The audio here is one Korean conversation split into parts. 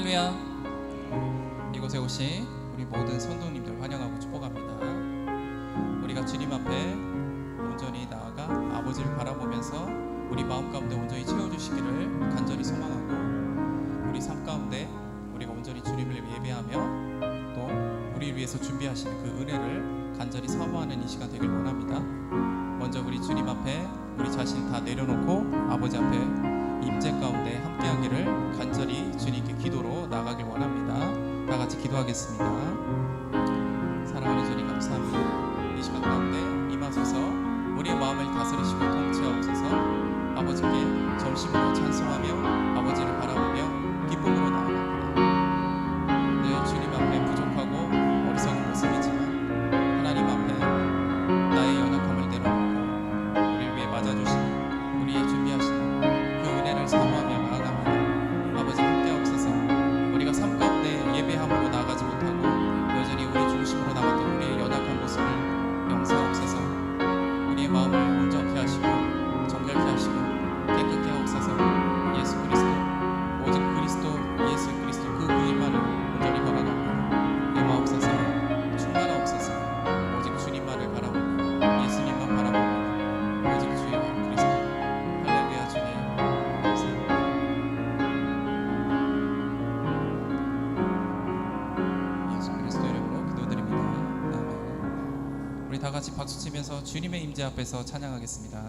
할렐루야. 이곳에 오신 우리 모든 성도님들 환영하고 축복합니다. 우리가 주님 앞에 온전히 나아가 아버지를 바라보면서 우리 마음 가운데 온전히 채워주시기를 간절히 소망하고 우리 삶 가운데 우리가 온전히 주님을 예배하며 또 우리를 위해서 준비하시는 그 은혜를 간절히 사모하는 이 시간 되길 원합니다. 먼저 우리 주님 앞에 우리 자신 다 내려놓고 아버지 앞에 임재 가운데 함께하기를 간절히 주님께 기도로 나가길 원합니다. 다 같이 기도하겠습니다. 사랑하는 주님 감사합니다. 이 시간 가운데 임하소서 우리의 마음을 다스리시고 통치하옵소서 아버지께 점심으로 찬송하며 아버지를 바라보며 박수 치면서 주님의 임재 앞에서 찬양하겠습니다.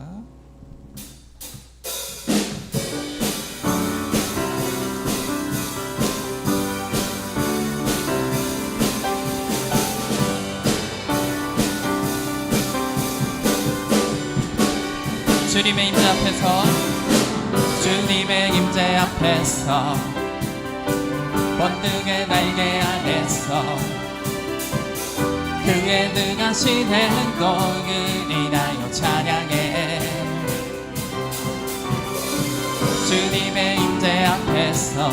주님의 임재 앞에서 주님의 임재 앞에서 번뜩의 날개 안에서 그의 능하신 행동을 인하여 찬양해 주님의 임재 앞에서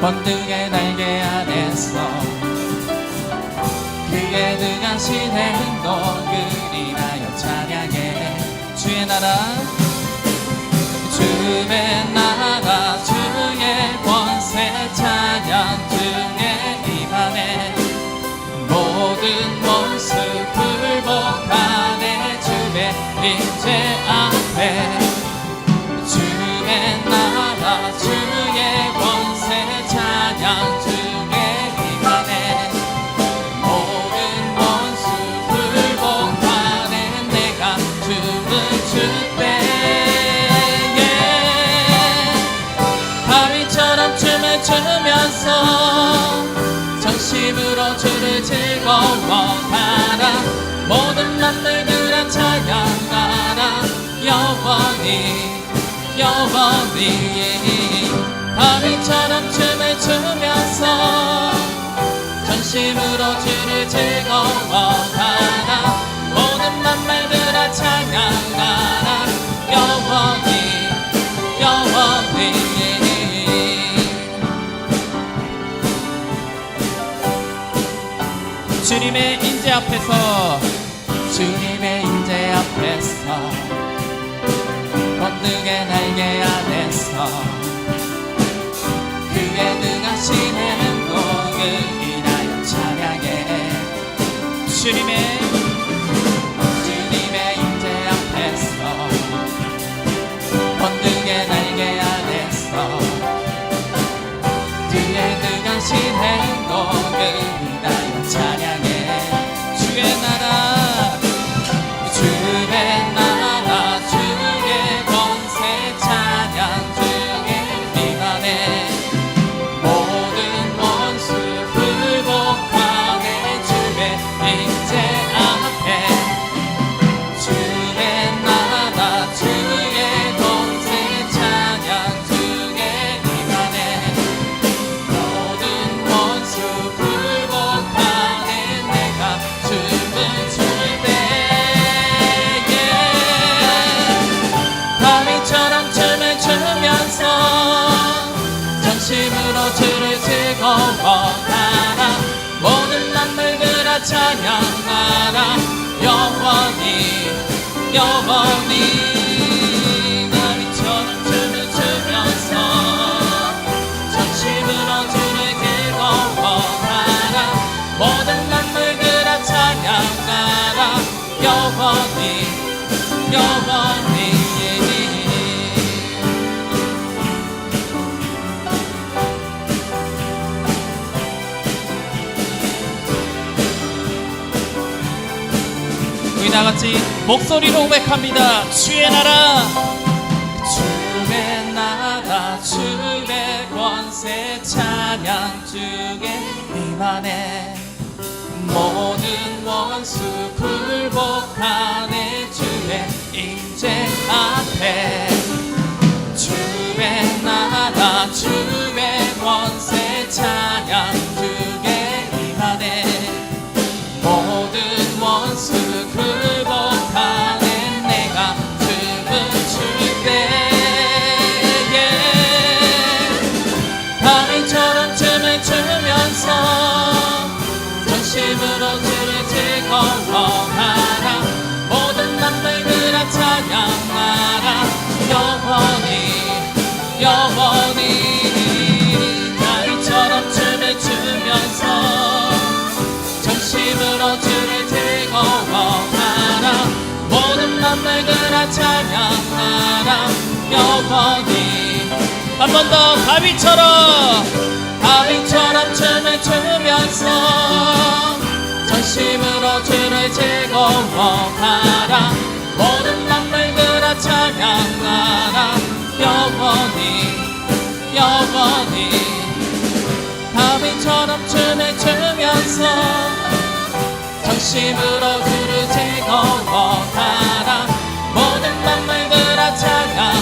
번뜩의 날개 안에서 그의 능하신 행동을 인하여 찬양해 주의 나라 주의 나라 주의 권세 찬양 임재 앞에 주의 나라 주의 권세 찬양 주의 입안에 모든 원수 불복하네. 내가 춤을 출 때에 바위처럼 춤을 추면서 전심으로 주를 즐거워하라. 모든 만물들아 찬양하라 영원히 영원히 바위처럼 춤을 추면서 전심으로 주를 즐거워하라. 모든 만물들아 찬양하라. 영원히 영원히 주님의 임재 앞에서 주님의 임재 앞에서 번뜩의 날개 안에서 그의 능하신 행동을 인하여 찬양해. 주님의 주님의 임재 앞에서 번뜩의 날개 안에서 그의 능하신 행동을 찬양하라. 영원히 영원히. 나비처럼 을 추면서 전심으로 주를 즐거워하라. 모든 만물 그라 찬양하라. 영원히 영원히. 다같이 목소리로 고백합니다. 주의 나라. 주의 나라 주의 권세 찬양 주의 임하네 모든 원수 굴복하네. 주의 임재 앞에. 주의 나라 주의 권세 찬양 찬양하라 영원히 한 번더 다윗처럼 다윗처럼 춤을 추면서 전심으로 주를 즐거워하라. 모든 만물들아 찬양하라 영원히 영원히 다윗처럼 춤을 추면서 정심으로 주를 즐거워하라 모든 만물들아 찬양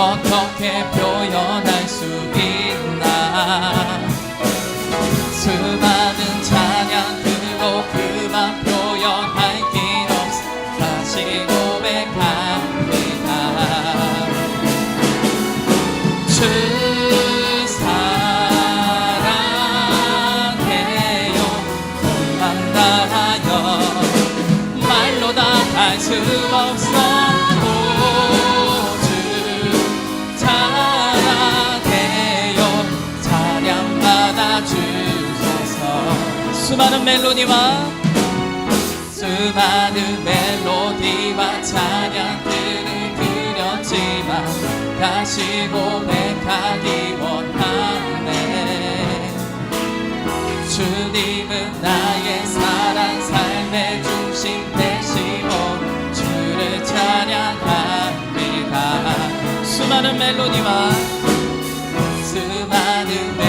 어떻게 표현할 수 있나? 수많은 수많은 멜로디와 수많은 멜로디와 찬양들을 드렸지만 다시 고백하기 원하네. 주님은 나의 사랑 삶의 중심 되시고 주를 찬양합니다. 수많은 멜로디와 수많은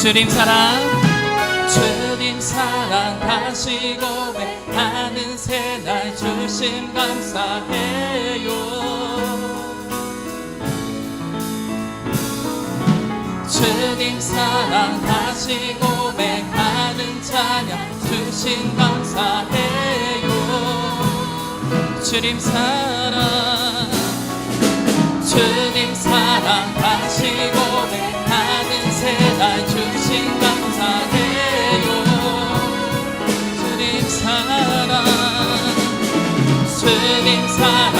주님 사랑 주님 사랑 다시 고백하는 새날 주심 감사해요. 주님 사랑 다시 고백하는 찬양 주신 감사해요. 주님 사랑 주님 사랑 다시 고 매달 주신 감사해요. 주님 사랑 주님 사랑.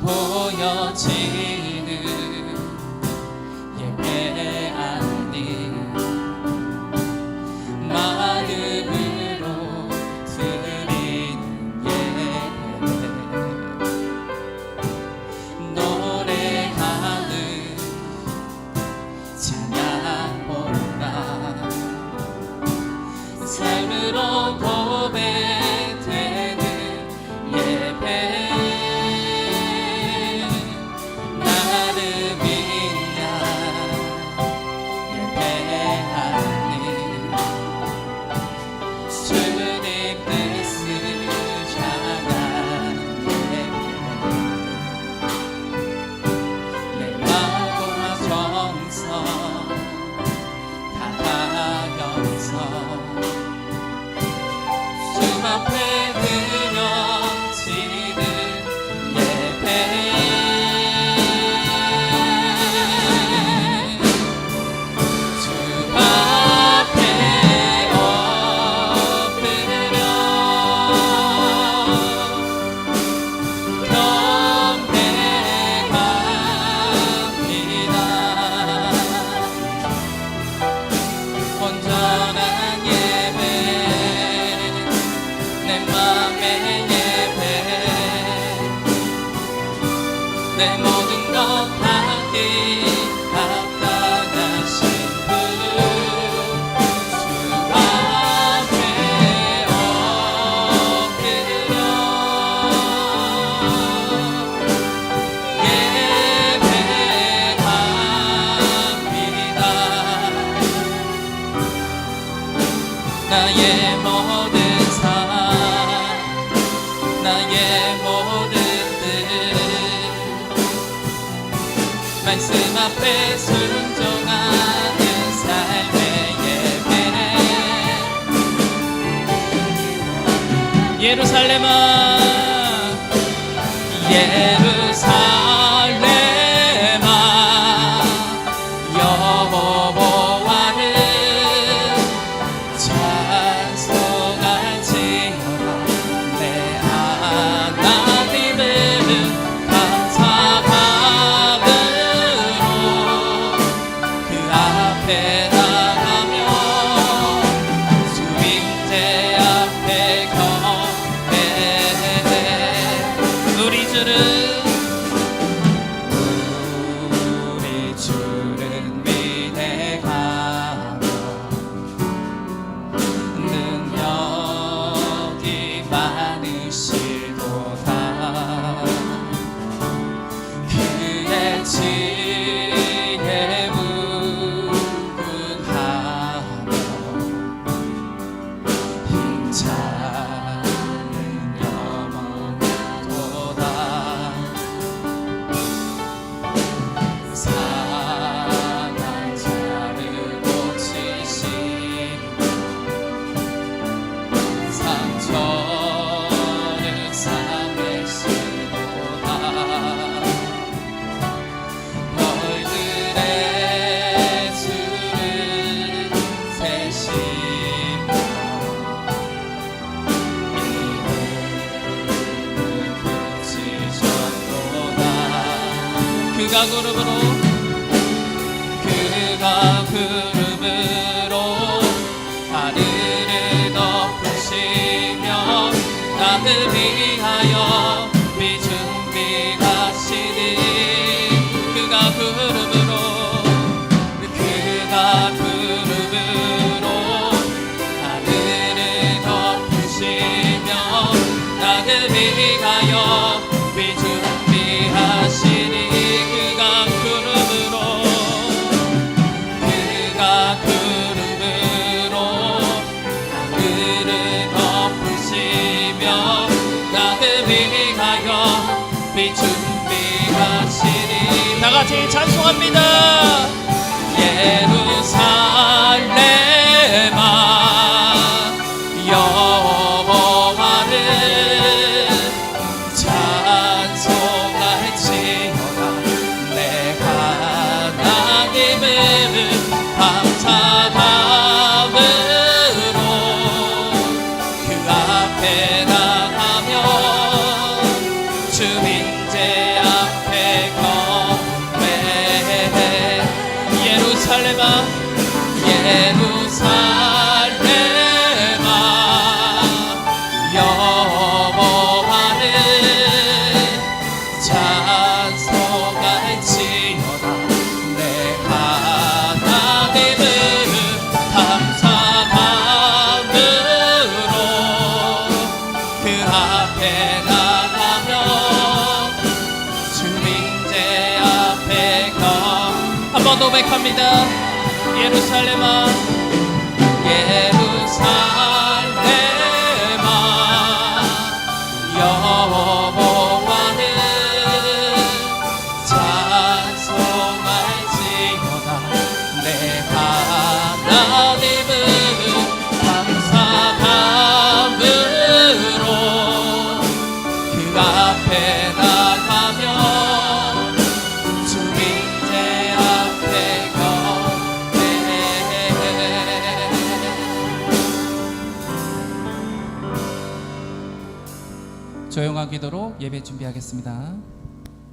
보여지는 예배 밤의 예배. 내 모든 것 다해 예루살렘아 예 Yagurubro 아버지 찬송합니다. 예루살렘. 번 고백합니다. 예루살렘아 예루살렘 예배 준비하겠습니다.